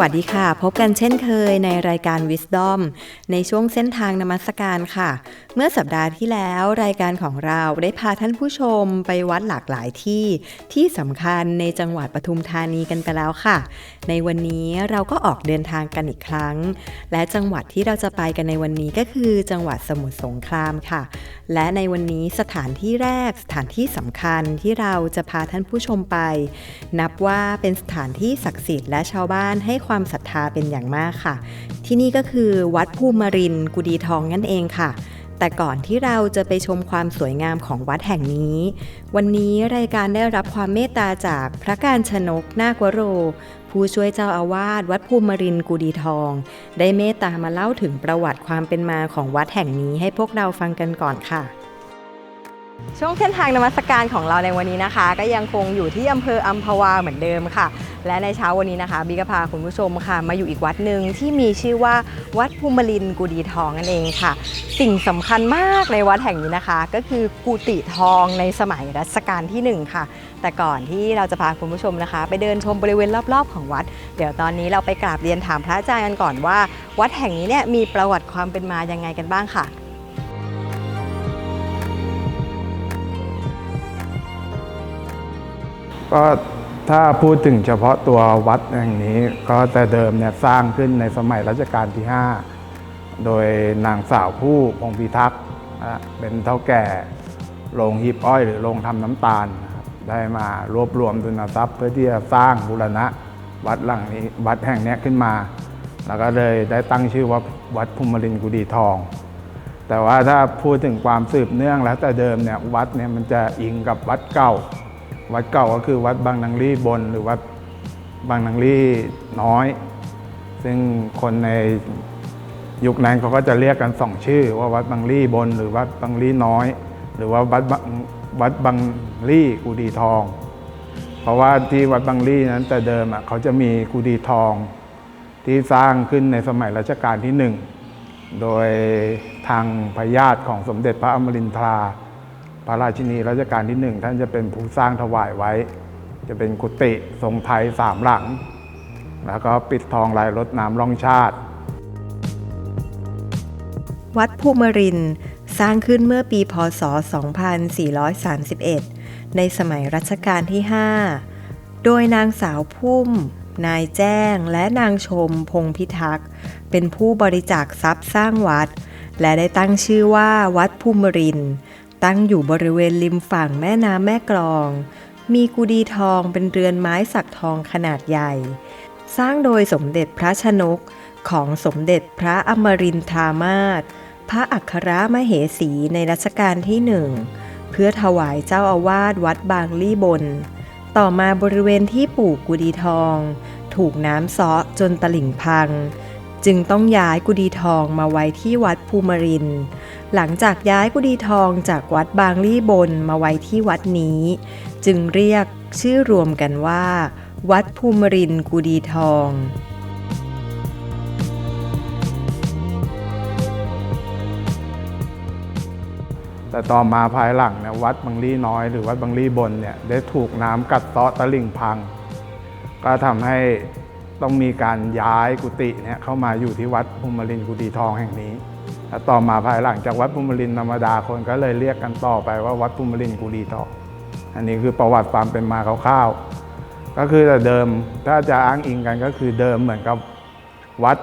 วัสดีค่ะ พบกันเช่นเคยในรายการ Wisdom ในช่วงเส้นทางนมัสการค่ะ เมื่อสัปดาห์ที่แล้วรายการของเราได้พาท่านผู้ชมไปวัดหลากหลายที่ ที่สำคัญในจังหวัดปทุมธานีกันไปแล้วค่ะ ในวันนี้เราก็ออกเดินทางกันอีกครั้ง และจังหวัดที่เราจะไปกันในวันนี้ก็คือจังหวัดสมุทรสงครามค่ะ และในวันนี้สถานที่แรกสถานที่สำคัญที่เราจะพาท่านผู้ชมไป นับว่าเป็นสถานที่ศักดิ์สิทธิ์และชาวบ้านให้ความศรัทธาเป็นอย่างมากค่ะ ที่นี่ก็คือวัดภูมิรินกุดีทองนั่นเองค่ะ แต่ก่อนที่เราจะไปชมความสวยงามของวัดแห่งนี้ วันนี้รายการได้รับความเมตตาจากพระการชนกนาควโร ผู้ช่วยเจ้าอาวาสวัดภูมิรินกุดีทอง ได้เมตตามาเล่าถึงประวัติความเป็นมาของวัดแห่งนี้ให้พวกเราฟังกันก่อนค่ะ ช่วงเส้นทางนมัสการของเราในวันนี้นะคะ ก็ยังคงอยู่ที่อำเภออัมพวาเหมือนเดิมค่ะ และในเช้าวันนี้นะคะบีก็พาคุณผู้ชมค่ะ มาอยู่อีกวัดหนึ่งที่มีชื่อว่าวัดภูมิลินกุดีทองนั่นเองค่ะ สิ่งสำคัญมากในวัดแห่งนี้นะคะ ก็คือกุฏิทองในสมัยรัชกาลที่หนึ่งค่ะ แต่ก่อนที่เราจะพาคุณผู้ชมนะคะ ไปเดินชมบริเวณรอบๆ ของวัด เดี๋ยวตอนนี้เราไปกราบเรียนถามพระอาจารย์กันก่อนว่า วัดแห่งนี้เนี่ยมีประวัติความเป็นมายังไงกันบ้างค่ะ ก็ถ้าพูดถึงเฉพาะตัววัดแห่งนี้ ก็แต่เดิมเนี่ยสร้างขึ้นในสมัยรัชกาลที่ 5 โดยนางสาวผู้พงพิทักษ์เป็นเท่าแก่โรงหีบอ้อยหรือโรงทำน้ำตาล ได้มารวบรวมทุนทรัพย์ เพื่อที่จะสร้างบูรณะวัดหลังนี้วัดแห่งนี้ขึ้นมา แล้วก็เลยได้ตั้งชื่อว่าวัดภูมิรินกุดีทอง แต่ว่าถ้าพูดถึงความสืบเนื่องแล้วแต่เดิมเนี่ยวัดเนี่ยมันจะอิงกับวัดเก่า วัดเก่าก็คือวัดบางนางลี่บน หรือวัดบางนางลี่น้อย ซึ่งคนในยุคนั้นเขาก็จะเรียกกันสองชื่อ ว่าวัดบางลี่บน หรือวัดบางลี่น้อย หรือว่าวัดวัดบางลี่กุดีทอง เพราะว่าที่วัดบางลี่นั้นแต่เดิมอะเขาจะมีกุดีทอง ที่สร้างขึ้นในสมัยรัชกาลที่หนึ่งโดยทางพญาติของสมเด็จพระอมรินทรา พระราชินีรัชกาลที่หนึ่งท่านจะเป็นผู้สร้างถวายไว้ จะเป็นกุฏิทรงไทยสามหลัง แล้วก็ปิดทองลายรถน้ำร่องชาติ วัดภูมิรินสร้างขึ้นเมื่อปีพศ 2431 ในสมัยรัชกาลที่ 5 โดยนางสาวพุ่ม นายแจ้งและนางชมพงพิทักษ์ เป็นผู้บริจาคทรัพย์สร้างวัด และได้ตั้งชื่อว่าวัดภูมิรินทร์ ตั้งอยู่บริเวณริมฝั่งแม่น้ำแม่กลอง มีกุดีทองเป็นเรือนไม้สักทองขนาดใหญ่ สร้างโดยสมเด็จพระชนกของสมเด็จพระอมรินทรามาศพระอัครมเหสีในรัชกาลที่หนึ่ง เพื่อถวายเจ้าอาวาสวัดบางลี่บน ต่อมาบริเวณที่ปลูกกุดีทอง ถูกน้ำซาะจนตลิ่งพัง จึงต้องย้ายกุดีทองมาไว้ที่วัดภูมิรินทร์ หลังจากย้ายกุดีทองจากวัดบางลี่บนมาไว้ที่วัดนี้ จึงเรียกชื่อรวมกันว่า วัดภูมิรินกุดีทองแต่ต่อมาภายหลังเนี่ยวัดบางลี่น้อยหรือวัดบางลี่บนเนี่ยได้ถูกน้ำกัดเซาะตลิ่งพัง ก็ทำให้ ต้องมีการย้ายกุฏิเนี่ยเข้ามาอยู่ที่วัดภูมิรินกุดีทองแห่งนี้แล้วต่อมาภายหลังจากวัดภูมิรินธรรมดาคนก็เลยเรียกกันต่อไปว่าวัดภูมิรินกุดีทองอันนี้คือประวัติความเป็นมาคร่าวๆก็คือแต่เดิมถ้าจะอ้างอิงกันก็คือเดิมเหมือนกับวัด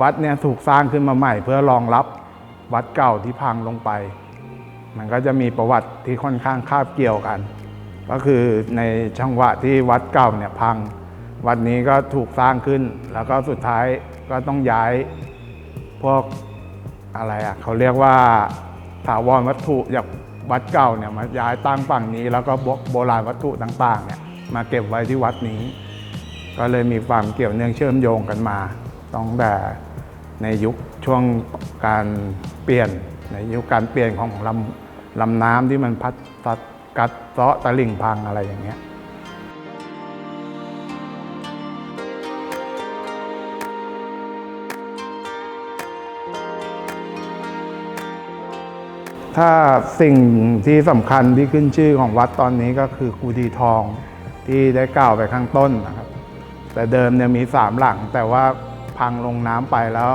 วัดเนี่ยถูกสร้างขึ้นมาใหม่ เพื่อรองรับวัดเก่าที่พังลงไป มันก็จะมีประวัติที่ค่อนข้างคาบเกี่ยวกัน ก็คือในจังวะที่วัดเก่าเนี่ยพัง วัดนี้ก็ถูกสร้างขึ้น แล้วก็สุดท้ายก็ต้องย้ายพวกอะไรอะเขาเรียกว่าถาวรวัตถุจากวัดเก่าเนี่ยมาย้ายตั้งฝั่งนี้ แล้วก็โบโบราณวัตถุต่างๆเนี่ยมาเก็บไว้ที่วัดนี้ ก็เลยมีความเกี่ยวเนื่องเชื่อมโยงกันมาตั้งแต่ในยุคช่วงการเปลี่ยนในยุคการเปลี่ยนของลำลำน้ำที่มันพัดซัดกัดเซาะตะลิ่งพังอะไรอย่างเงี้ย ถ้าสิ่งที่สำคัญที่ขึ้นชื่อของวัดตอนนี้ก็คือกูดีทองที่ได้กล่าวไปข้างต้นนะครับ แต่เดิมเนี่ยมีสามหลัง แต่ว่าพังลงน้ำไปแล้ว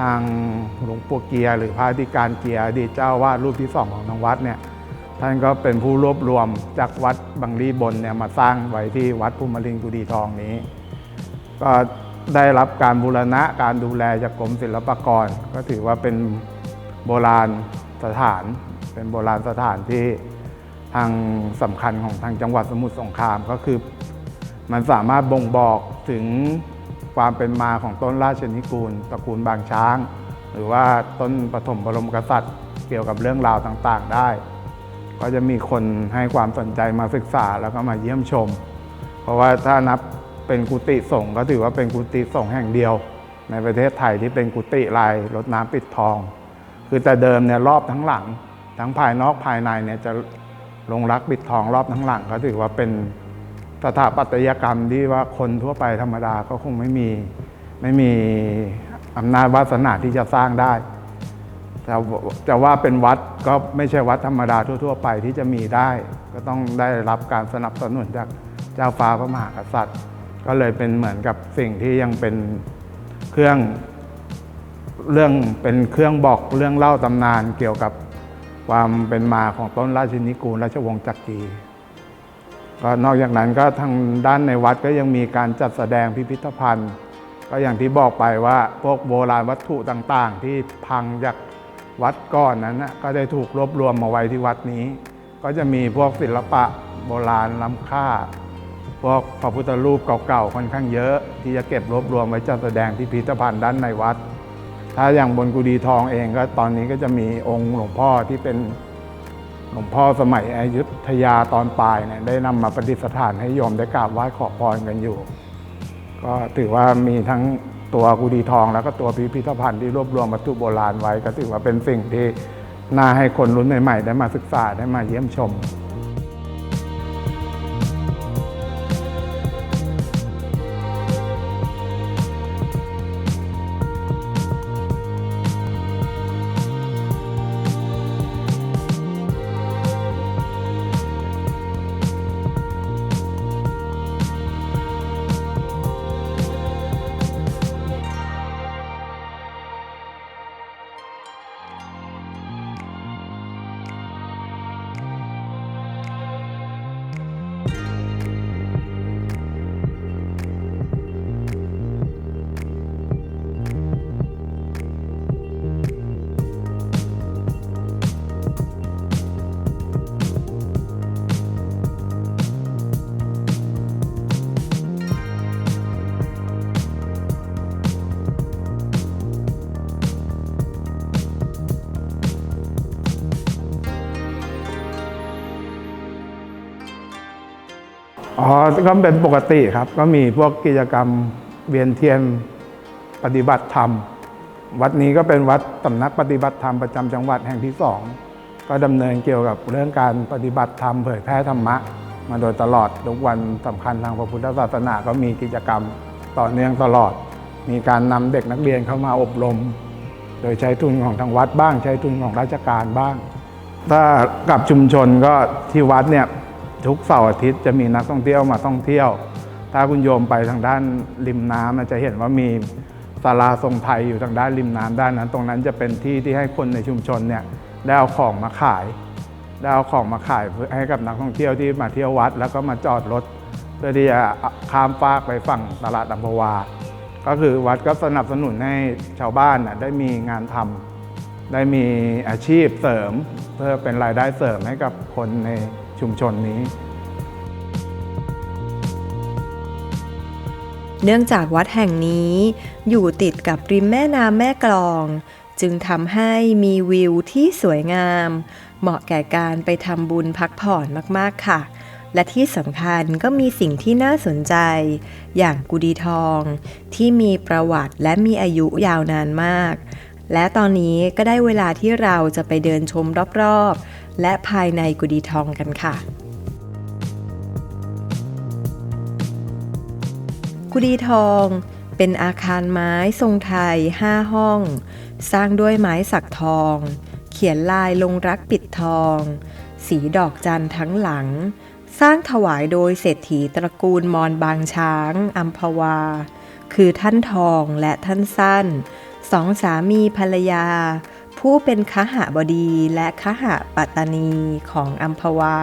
ทางหลวงปู่เกียร์หรือพระธิการเกียร์อดีตเจ้าวาดรูปที่สองของทางวัดเนี่ยท่านก็เป็นผู้รวบรวมจากวัดบางรีบนเนี่ยมาสร้างไว้ที่วัดภูมิลินกุดีทองนี้ ก็ได้รับการบูรณะการดูแลจากกรมศิลปากร ก็ถือว่าเป็นโบราณ สถาน เป็นโบราณสถานที่ทางสำคัญของทางจังหวัดสมุทรสงครามก็คือ มันสามารถบ่งบอกถึงความเป็นมาของต้นราชนิกูลตระกูลบางช้าง หรือว่าต้นปฐมบรมกษัตริย์เกี่ยวกับเรื่องราวต่างๆได้ ก็จะมีคนให้ความสนใจมาศึกษาแล้วก็มาเยี่ยมชม เพราะว่าถ้านับเป็นกุฏิสงฆ์ก็ถือว่าเป็นกุฏิสงฆ์แห่งเดียว ในประเทศไทยที่เป็นกุฏิลายรดน้ำปิดทอง คือแต่เดิมเนี่ยรอบทั้งหลัง ทั้งภายนอกภายในเนี่ยจะลงรักปิดทองรอบทั้งหลังก็ถือว่าเป็นสถาปัตยกรรมที่ว่าคนทั่วไปธรรมดาก็คงไม่มีไม่มีอำนาจวาสนาที่จะสร้างได้แต่จะว่าเป็นวัดก็ไม่ใช่วัดธรรมดาทั่ว ๆ ไปที่จะมีได้ ก็ต้องได้รับการสนับสนุนจากเจ้าฟ้าพระมหากษัตริย์ ก็เลยเป็นเหมือนกับสิ่งที่ยังเป็นเครื่อง เรื่องเป็นเครื่องบอกเรื่องเล่าตำนานเกี่ยวกับความเป็นมาของต้นราชินิกูลราชวงศ์จักรีก็นอกจากนั้นก็ทางด้านในวัดก็ยังมีการจัดแสดงพิพิธภัณฑ์ ก็อย่างที่บอกไปว่าพวกโบราณวัตถุต่างๆ ที่พังจากวัดก้อนนั้นก็ได้ถูกรวบรวมมาไว้ที่วัดนี้ ก็จะมีพวกศิลปะโบราณล้ำค่า พวกพระพุทธรูปเก่าๆค่อนข้างเยอะ ที่จะเก็บรวบรวมไว้จัดแสดงที่พิพิธภัณฑ์ด้านในวัด ถ้าอย่างบนกุดีทองเองก็ตอนนี้ก็จะมีองค์หลวงพ่อที่เป็นหลวงพ่อสมัยอยุธยาตอนปลายเนี่ยได้นำมาประดิษฐานให้โยมได้กราบไหว้ขอพรกันอยู่ ก็ถือว่ามีทั้งตัวกุดีทอง แล้วก็ตัวพิพิธภัณฑ์ที่รวบรวมวัตถุโบราณไว้ ก็ถือว่าเป็นสิ่งที่น่าให้คนรุ่นใหม่ๆได้มาศึกษาได้มาเยี่ยมชม ก็เป็นปกติครับ ก็มีพวกกิจกรรมเวียนเทียนปฏิบัติธรรม วัดนี้ก็เป็นวัดสำนักปฏิบัติธรรมประจำจังหวัดแห่งที่สองก็ดำเนินเกี่ยวกับเรื่องการปฏิบัติธรรมเผยแพร่ธรรมะ มาโดยตลอดทุกวันสำคัญทางพระพุทธศาสนาก็มีกิจกรรมต่อเนื่องตลอด มีการนำเด็กนักเรียนเข้ามาอบรม โดยใช้ทุนของทางวัดบ้าง ใช้ทุนของราชการบ้าง ถ้ากับชุมชนก็ที่วัดเนี่ย ทุกเสาร์อาทิตย์จะมีนักท่องเที่ยวมาท่องเที่ยว ถ้าคุณโยมไปทางด้านริมน้ำจะเห็นว่ามีศาลาทรงไทยอยู่ทางด้านริมน้ำด้านนั้น ตรงนั้นจะเป็นที่ที่ให้คนในชุมชนเนี่ยได้เอาของมาขายได้เอาของมาขายเพื่อให้กับนักท่องเที่ยวที่มาเที่ยววัด แล้วก็มาจอดรถเพื่อที่จะข้ามฟากไปฝั่งตลาดอัมพวา ก็คือวัดก็สนับสนุนให้ชาวบ้านได้มีงานทำได้มีอาชีพเสริม เพื่อเป็นรายได้เสริมให้กับคนใน ชุมชนนี้ เนื่องจากวัดแห่งนี้อยู่ติดกับริมแม่น้ำแม่กลอง จึงทำให้มีวิวที่สวยงาม เหมาะแก่การไปทำบุญพักผ่อนมากๆค่ะ และที่สำคัญก็มีสิ่งที่น่าสนใจ อย่างกุดีทอง ที่มีประวัติและมีอายุยาวนานมากและตอนนี้ก็ได้เวลาที่เราจะไปเดินชมรอบๆ และภายในกุดีทองกันค่ะ กุดีทองเป็นอาคารไม้ทรงไทย 5 ห้อง สร้างด้วยไม้สักทอง เขียนลายลงรักปิดทอง สีดอกจันทั้งหลัง สร้างถวายโดยเศรษฐีตระกูลมอนบางช้างอัมพวา คือท่านทองและท่านสั้น สองสามีภรรยา ผู้เป็นคหบดีและคหปัตตานีของอัมพวา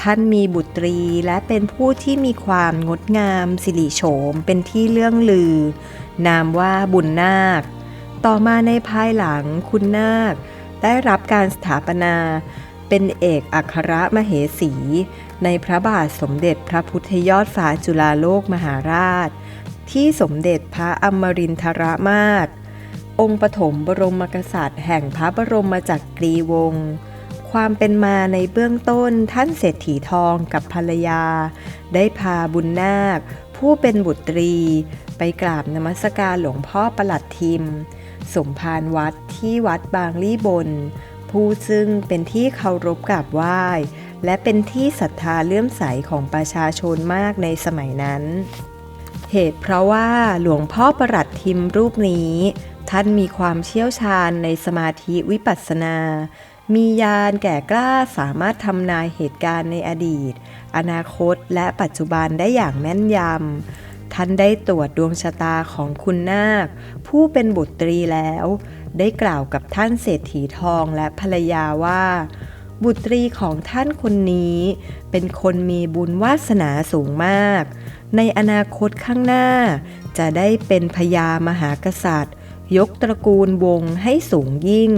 ท่านมีบุตรีและเป็นผู้ที่มีความงดงามสิริโฉมเป็นที่เลื่องลือ นามว่าบุญนาค ต่อมาในภายหลังคุณนาค ได้รับการสถาปนาเป็นเอกอัครมเหสี ในพระบาทสมเด็จพระพุทธยอดฟ้าจุฬาโลกมหาราช ที่สมเด็จพระอมรินทรมาศ องค์ปฐมบรมกษัตริย์ แห่งพระบรมจักรีวงศ์ความเป็นมาในเบื้องต้นท่านเศรษฐีทองกับภรรยา ได้พาบุญนาค ผู้เป็นบุตรี ไปกราบนมัสการหลวงพ่อประหลัดทิม สมภารวัดที่วัดบางลี่บน ผู้ซึ่งเป็นที่เคารพกราบไหว้ และเป็นที่ศรัทธาเลื่อมใสของประชาชนมากในสมัยนั้น เหตุเพราะว่าหลวงพ่อประหลัดทิมรูปนี้ ท่านมีความเชี่ยวชาญในสมาธิวิปัสสนา มีญาณแก่กล้าสามารถทำนายเหตุการณ์ในอดีต อนาคตและปัจจุบันได้อย่างแม่นยำ ท่านได้ตรวจดวงชะตาของคุณนาค ผู้เป็นบุตรีแล้ว ได้กล่าวกับท่านเศรษฐีทองและภรรยาว่า บุตรีของท่านคนนี้ เป็นคนมีบุญวาสนาสูงมาก ในอนาคตข้างหน้า จะได้เป็นพญามหากษัตริย์ ยกตระกูลวงให้สูงยิ่ง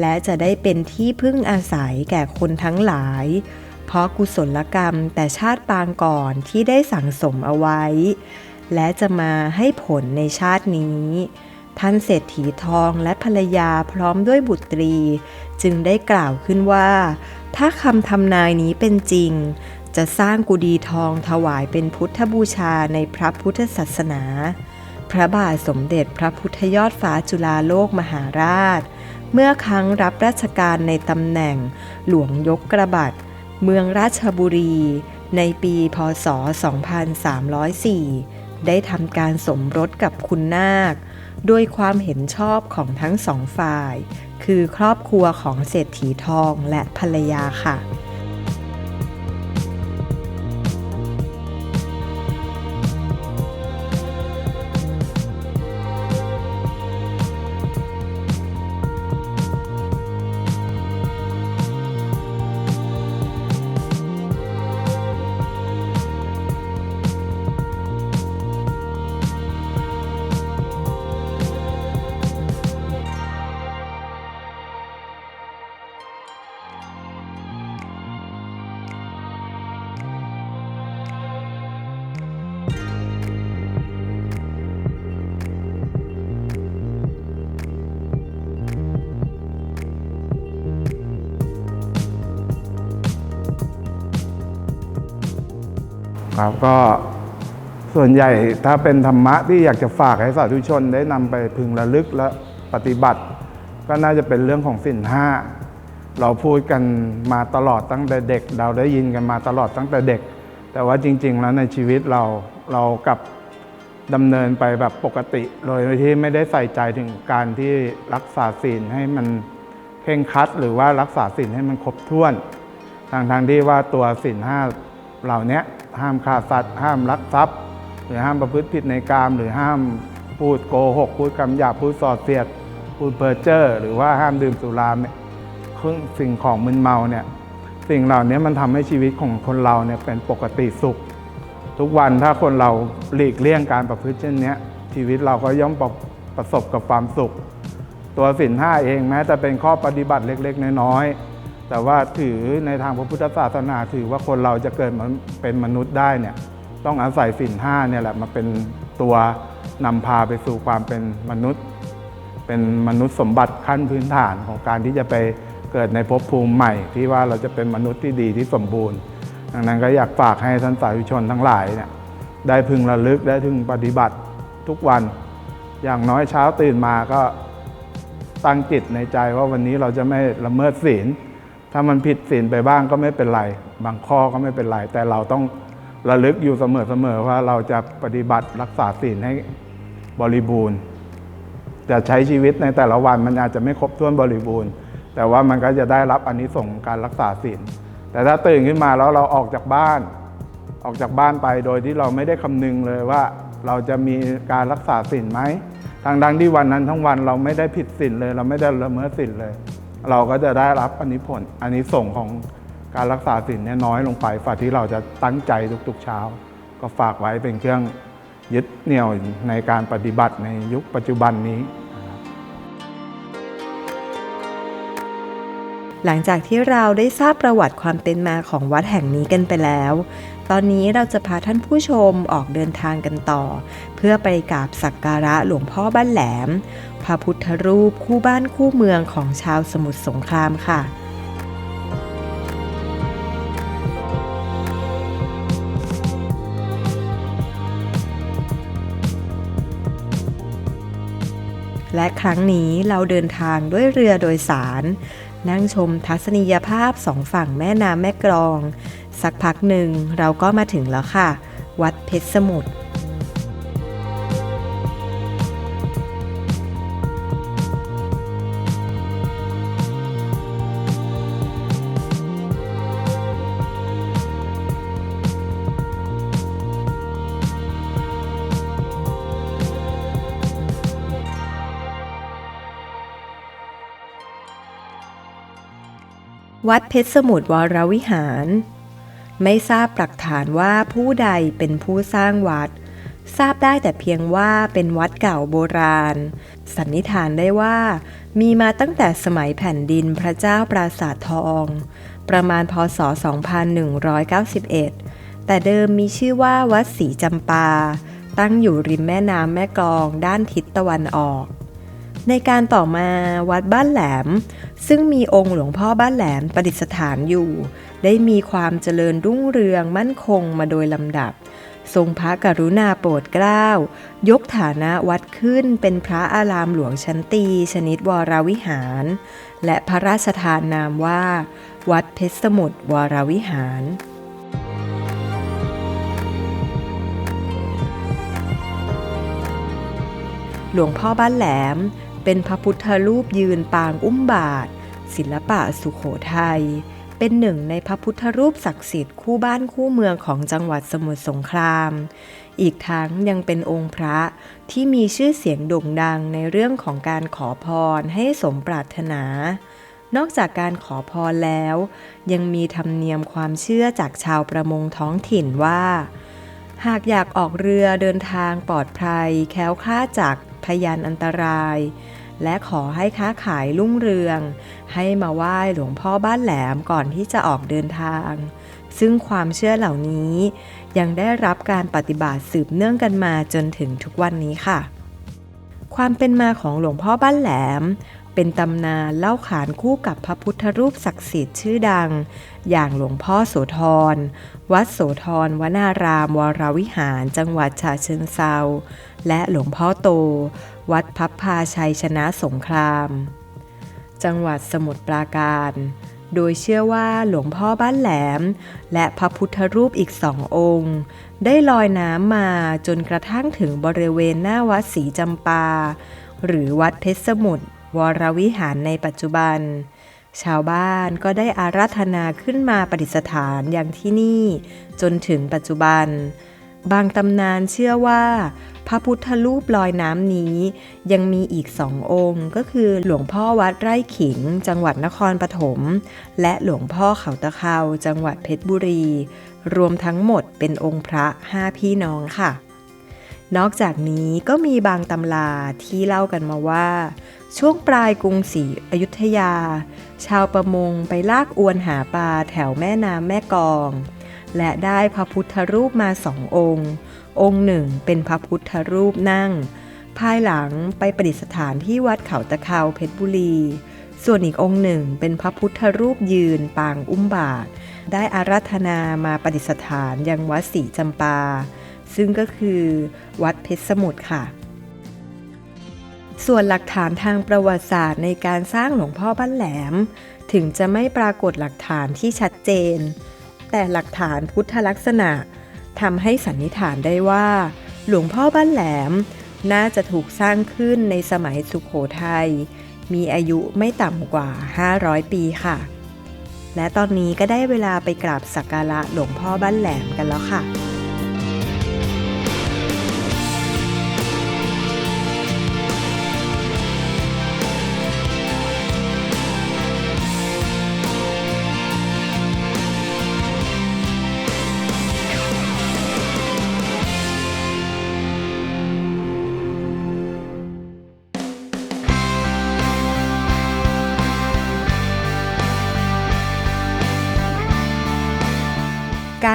และจะได้เป็นที่พึ่งอาศัยแก่คนทั้งหลาย เพราะกุศลกรรมแต่ชาติปางก่อนที่ได้สั่งสมเอาไว้ และจะมาให้ผลในชาตินี้ ท่านเศรษฐีทองและภรรยาพร้อมด้วยบุตรีจึงได้กล่าวขึ้นว่า ถ้าคำทำนายนี้เป็นจริง จะสร้างกุดีทองถวายเป็นพุทธบูชาในพระพุทธศาสนา พระบาทสมเด็จพระพุทธยอดฟ้าจุฬาโลกมหาราช เมื่อครั้งรับราชการในตำแหน่งหลวงยกกระบัดเมืองราชบุรี ในปีพศ 2304 ได้ทำการสมรสกับคุณนาคโดยความเห็นชอบของทั้งสองฝ่าย คือครอบครัวของเศรษฐีทองและภรรยาค่ะ ครับก็ส่วนใหญ่ถ้าเป็นธรรมะที่อยากจะฝากให้สาธุชนได้นำไปพึงระลึกและปฏิบัติ ก็น่าจะเป็นเรื่องของสินห้าเราพูดกันมาตลอดตั้งแต่เด็ก เราได้ยินกันมาตลอดตั้งแต่เด็ก แต่ว่าจริง ๆ แล้วในชีวิตเราเรากับดำเนินไปแบบปกติโดยที่ไม่ได้ใส่ใจถึงการที่รักษาศีลให้มันเคร่งคัด หรือว่ารักษาศีลให้มันครบถ้วนทางทางๆที่ว่าตัวศีลห้าเหล่านี้ ห้ามฆ่าสัตว์ ห้ามลักทรัพย์ หรือห้ามประพฤติผิดในกาม หรือห้ามพูดโกหก พูดคำหยาบพูดส่อเสียด พูดเพ้อเจ้อหรือว่าห้ามดื่มสุราเครื่องสิ่งของมึนเมาเนี่ยสิ่งเหล่านี้มันทำให้ชีวิตของคนเราเนี่ยเป็นปกติสุข ทุกวันถ้าคนเราหลีกเลี่ยงการประพฤติเช่นนี้ชีวิตเราก็ย่อมประประสบกับความสุข ตัวสินห้าเองแม้จะเป็นข้อปฏิบัติเล็ก ๆ น้อยๆ แต่ว่าถือในทางพระพุทธศาสนาถือว่าคนเราจะเกิดมาเป็นมนุษย์ได้เนี่ยต้องอาศัยสินห้าเนี่ยแหละมาเป็นตัวนำพาไปสู่ความเป็นมนุษย์ เป็นมนุษย์สมบัติขั้นพื้นฐานของการที่จะไปเกิดในภพภูมิใหม่ ที่ว่าเราจะเป็นมนุษย์ที่ดีที่สมบูรณ์ดังนั้นก็อยากฝากให้ท่านสาธุชนทั้งหลายเนี่ยได้พึงระลึกได้พึงปฏิบัติทุกวัน อย่างน้อยเช้าตื่นมาก็ตั้งจิตในใจว่าวันนี้เราจะไม่ละเมิดศีล ถ้ามันผิดศีลไปบ้างก็ไม่เป็นไร บางข้อก็ไม่เป็นไร แต่เราต้องระลึกอยู่เสมอๆว่าเราจะปฏิบัติรักษาศีลให้บริบูรณ์ จะใช้ชีวิตในแต่ละวันมันอาจจะไม่ครบถ้วนบริบูรณ์ แต่ว่ามันก็จะได้รับอนนิสงส์ของการรักษาศีล แต่ถ้าตื่นขึ้นมาแล้วเราออกจากบ้าน ออกจากบ้านไปโดยที่เราไม่ได้คำนึงเลยว่าเราจะมีการรักษาศีลไหมทางดังที่วันนั้นทั้งวันเราไม่ได้ผิดศีลเลย เราไม่ได้ละเมิดศีลเลย เราก็จะได้รับอันนิผลอันนิสงของการรักษาศีลเนี่ยน้อยลงไปฝ่าที่เราจะตั้งใจทุกๆเช้า ก็ฝากไว้เป็นเครื่องยึดเหนี่ยวในการปฏิบัติในยุคปัจจุบันนี้ หลังจากที่เราได้ทราบประวัติความเป็นมาของวัดแห่งนี้กันไปแล้ว ตอนนี้เราจะพาท่านผู้ชมออกเดินทางกันต่อ เพื่อไปกราบสักการะหลวงพ่อบ้านแหลม พระพุทธรูปคู่บ้านคู่เมืองของชาวสมุทรสงครามค่ะ และครั้งนี้เราเดินทางด้วยเรือโดยสาร นั่งชมทัศนียภาพสองฝั่งแม่น้ำแม่กลอง สักพักหนึ่งเราก็มาถึงแล้วค่ะ วัดเพชรสมุทร วัดเพชรสมุทรวรวิหาร ไม่ทราบหลักฐานว่าผู้ใดเป็นผู้สร้างวัด ทราบได้แต่เพียงว่าเป็นวัดเก่าโบราณ สันนิษฐานได้ว่า มีมาตั้งแต่สมัยแผ่นดินพระเจ้าปราสาททอง ประมาณพศ 2191 แต่เดิมมีชื่อว่าวัดศรีจำปา ตั้งอยู่ริมแม่น้ำแม่กลองด้านทิศตะวันออก ในการต่อมาวัดบ้านแหลม ซึ่งมีองค์หลวงพ่อบ้านแหลมประดิษฐานอยู่ ได้มีความเจริญรุ่งเรืองมั่นคงมาโดยลำดับ ทรงพระกรุณาโปรดเกล้า ยกฐานะวัดขึ้นเป็นพระอารามหลวงชั้นตี ชนิดวรวิหาร และพระราชทานนามว่า วัดเพชรสมุทรวรวิหารหลวงพ่อบ้านแหลม เป็นพระพุทธรูปยืนปางอุ้มบาท ศิลปะสุขโขทัยเป็นหนึ่งในพระพุทธรูปศักดิ์สิทธิ์คู่บ้านคู่เมืองของจังหวัดสมุทรสงคราม อีกทั้งยังเป็นองค์พระที่มีชื่อเสียงโด่งดังในเรื่องของการขอพรให้สมปรารถนา นอกจากการขอพรแล้ว ยังมีธรรมเนียมความเชื่อจากชาวประมงท้องถิ่นว่า หากอยากออกเรือเดินทางปลอดภัย แคล้วคลาดจากพยานอันตราย และขอให้ค้าขายรุ่งเรือง ให้มาไหว้หลวงพ่อบ้านแหลมก่อนที่จะออกเดินทาง ซึ่งความเชื่อเหล่านี้ ยังได้รับการปฏิบัติสืบเนื่องกันมาจนถึงทุกวันนี้ค่ะ ความเป็นมาของหลวงพ่อบ้านแหลม เป็นตำนานเล่าขานคู่กับพระพุทธรูปศักดิ์สิทธิ์ชื่อดัง อย่างหลวงพ่อโสธร วัดโสธรวนารามวรวิหารจังหวัดฉะเชิงเซาและหลวงพ่อโต วัดพับพาชัยชนะสงคราม จังหวัดสมุทรปราการ โดยเชื่อว่าหลวงพ่อบ้านแหลม และพระพุทธรูปอีกสององค์ ได้ลอยน้ำมาจนกระทั่งถึงบริเวณหน้าวัดศรีจำปา หรือวัดเพชรสมุทรวรวิหารในปัจจุบัน ชาวบ้านก็ได้อาราธนาขึ้นมาประดิษฐานอย่างที่นี่ จนถึงปัจจุบัน บางตำนานเชื่อว่า พระพุทธรูปลอยน้ำนี้ ยังมีอีกสององค์ ก็คือหลวงพ่อวัดไร่ขิง จังหวัดนครปฐมและหลวงพ่อเขาตะเคาจังหวัดเพชรบุรี รวมทั้งหมดเป็นองค์พระห้าพี่น้องค่ะ นอกจากนี้ก็มีบางตำราที่เล่ากันมาว่า ช่วงปลายกรุงศรีอยุธยา ชาวประมงไปลากอวนหาปลาแถวแม่น้ำแม่กอง และได้พระพุทธรูปมาสององค์ องค์หนึ่งเป็นพระพุทธรูปนั่ง ภายหลังไปประดิษฐานที่วัดเขาตะเคาเพชรบุรี ส่วนอีกองค์หนึ่งเป็นพระพุทธรูปยืนปางอุ้มบาท ได้อาราธนามาประดิษฐานยังวัดศรีจำปา ซึ่งก็คือวัดเพชรสมุทรค่ะส่วนหลักฐานทางประวัติศาสตร์ในการสร้างหลวงพ่อบ้านแหลม ถึงจะไม่ปรากฏหลักฐานที่ชัดเจน แต่หลักฐานพุทธลักษณะ ทำให้สันนิษฐานได้ว่า หลวงพ่อบ้านแหลม น่าจะถูกสร้างขึ้นในสมัยสุขโขทัย มีอายุไม่ต่ำกว่า 500 ปีค่ะ และตอนนี้ก็ได้เวลาไปกราบสักการะหลวงพ่อบ้านแหลมกันแล้วค่ะ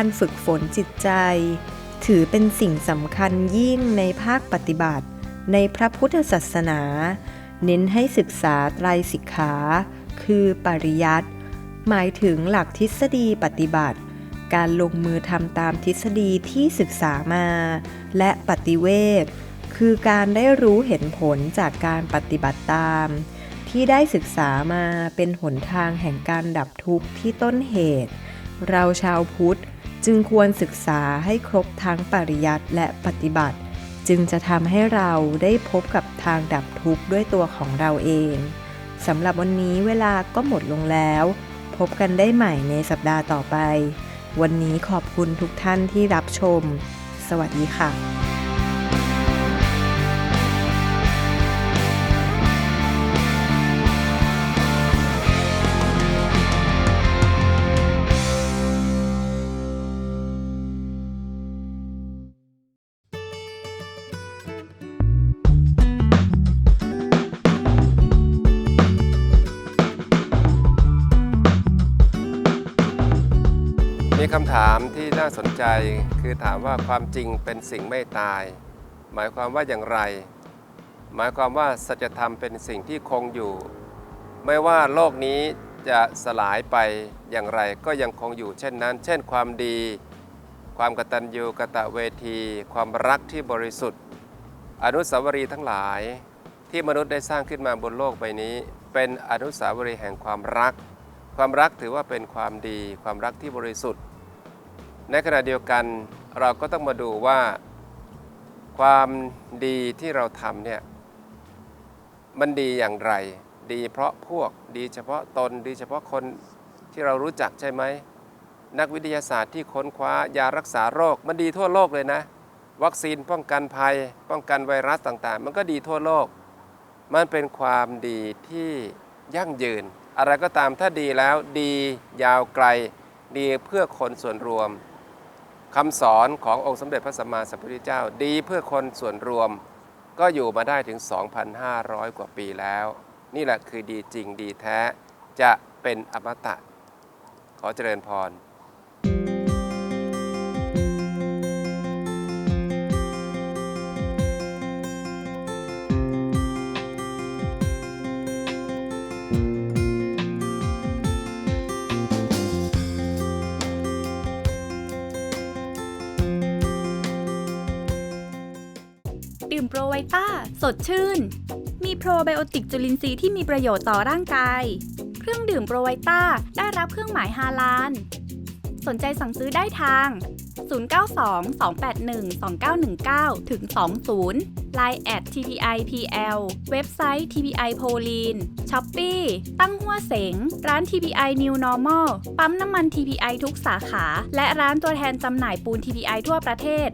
การฝึกฝนจิตใจ ถือเป็นสิ่งสำคัญยิ่งในภาคปฏิบัติ ในพระพุทธศาสนา เน้นให้ศึกษาไตรสิกขา คือปริยัติหมายถึงหลักทฤษฎีปฏิบัติ การลงมือทำตามทฤษฎีที่ศึกษามา และปฏิเวทคือการได้รู้เห็นผลจากการปฏิบัติตาม ที่ได้ศึกษามาเป็นหนทางแห่งการดับทุกข์ที่ต้นเหตุ เราชาวพุทธ จึงควรศึกษาให้ครบทั้งปริยัติและปฏิบัติ จึงจะทำให้เราได้พบกับทางดับทุกข์ด้วยตัวของเราเองสำหรับวันนี้เวลาก็หมดลงแล้ว พบกันได้ใหม่ในสัปดาห์ต่อไป วันนี้ขอบคุณทุกท่านที่รับชม สวัสดีค่ะ คำถามที่น่าสนใจคือถามว่าความจริงเป็นสิ่งไม่ตาย หมายความว่าอย่างไร หมายความว่าสัจธรรมเป็นสิ่งที่คงอยู่ ไม่ว่าโลกนี้จะสลายไปอย่างไรก็ยังคงอยู่เช่นนั้น เช่นความดี ความกตัญญูกตเวที ความรักที่บริสุทธิ์ อนุสาวรีย์ทั้งหลายที่มนุษย์ได้สร้างขึ้นมาบนโลกใบนี้ เป็นอนุสาวรีย์แห่งความรัก ความรักถือว่าเป็นความดี ความรักที่บริสุทธิ์ ในขณะเดียวกันเราก็ต้องมาดูว่าความดีที่เราทำเนี่ยมันดีอย่างไร ดีเพราะพวกดีเฉพาะตนดีเฉพาะคนที่เรารู้จักใช่ไหม นักวิทยาศาสตร์ที่ค้นคว้ายารักษาโรค มันดีทั่วโลกเลยนะ วัคซีนป้องกันภัย ป้องกันไวรัสต่างๆ มันก็ดีทั่วโลก มันเป็นความดีที่ยั่งยืน อะไรก็ตามถ้าดีแล้วดียาวไกล ดีเพื่อคนส่วนรวม คำสอนขององค์สมเด็จพระสัมมาสัมพุทธเจ้าดีเพื่อคนส่วนรวมก็อยู่มาได้ถึง 2,500 กว่าปีแล้ว นี่แหละคือดีจริงดีแท้จะเป็นอมตะ ขอเจริญพร ดชื่น มีโปรไบโอติกจุลินทรีย์ที่มีประโยชน์ต่อร่างกาย เครื่องดื่มโปรไวต้าได้รับเครื่องหมายฮาลาน สนใจสั่งซื้อได้ทาง 092-281-2919 ถึง 20 Line at tpipl เว็บไซต์ tpi p o l i n Shopee ตั้งหัวเสง ร้าน tpi New Normal ปั๊มน้ำมัน tpi ทุกสาขา และร้านตัวแทนจำหน่ายปูน tpi ทั่วประเทศ